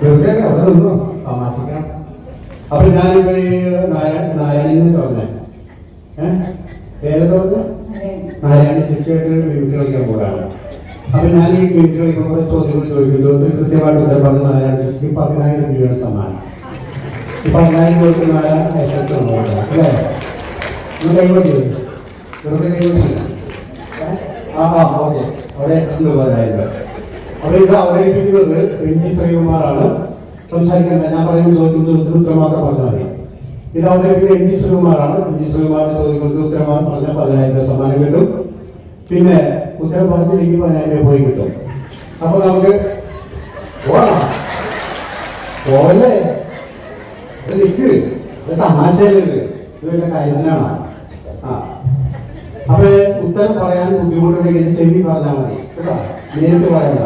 വെറുതെ അവിടെ നിന്നു തമാശിക്കാം. അപ്പൊ ഞാനിപ്പോ ഈ നാരായണ നാരായണൻ പറഞ്ഞേ. ഏതാ പറഞ്ഞ? നാരായണ ശിക്ഷയായിട്ട് മിമിക്രി കളിക്കാൻ പോകാണ് അപ്പൊ ഞാൻ ഈ മിമിക്രി കളിക്കുമ്പോൾ ചോദ്യങ്ങൾ ചോദിക്കും. ചോദ്യത്തിന് കൃത്യമായിട്ട് ഉത്തരം പറഞ്ഞ നാരായണ ശിക്ഷയ്ക്ക് പതിനായിരം രൂപയാണ് സമ്മാനം. ഈ പതിനായിരം രൂപയ്ക്ക് നാരായണ അല്ലേ? ഒന്ന് കൈവട്ടി വെറുതെ കൈവട്ടില്ല ആ ആ ഓക്കെ. അവിടെ എത്തുന്നു പതിനായിരം രൂപ അപ്പൊ ഇത് അവതരിപ്പിക്കുന്നത് എം ജി ശ്രീകുമാറാണ്. സംസാരിക്കേണ്ട ഞാൻ പറയുന്ന ചോദ്യങ്ങൾക്ക് ഉത്തരം മാത്രം പറഞ്ഞാൽ മതി. ഇത് അവതരിപ്പിക്കുന്നത് എം ജി ശ്രീകുമാറാണ്. എം ജി ശ്രീകുമാറിന്റെ ചോദ്യങ്ങൾക്ക് ഉത്തരം പറഞ്ഞാൽ പതിനായിരം രൂപ സമ്മാനം കിട്ടും. പിന്നെ ഉത്തരം പറഞ്ഞില്ലെങ്കിൽ പതിനായിരം രൂപ പോയി കിട്ടും. അപ്പൊ നമുക്ക് പോവാം. പോവല്ലേ? നിൽക്ക്. തമാശയല്ലേ ഇത്? കാര്യത്തിനാണ് ആ. അപ്പൊ ഉത്തരം പറയാൻ ബുദ്ധിമുട്ടുണ്ടെങ്കിൽ ചെവി പറഞ്ഞാൽ മതി. കേട്ടോ? നേരിട്ട് പറയണ്ട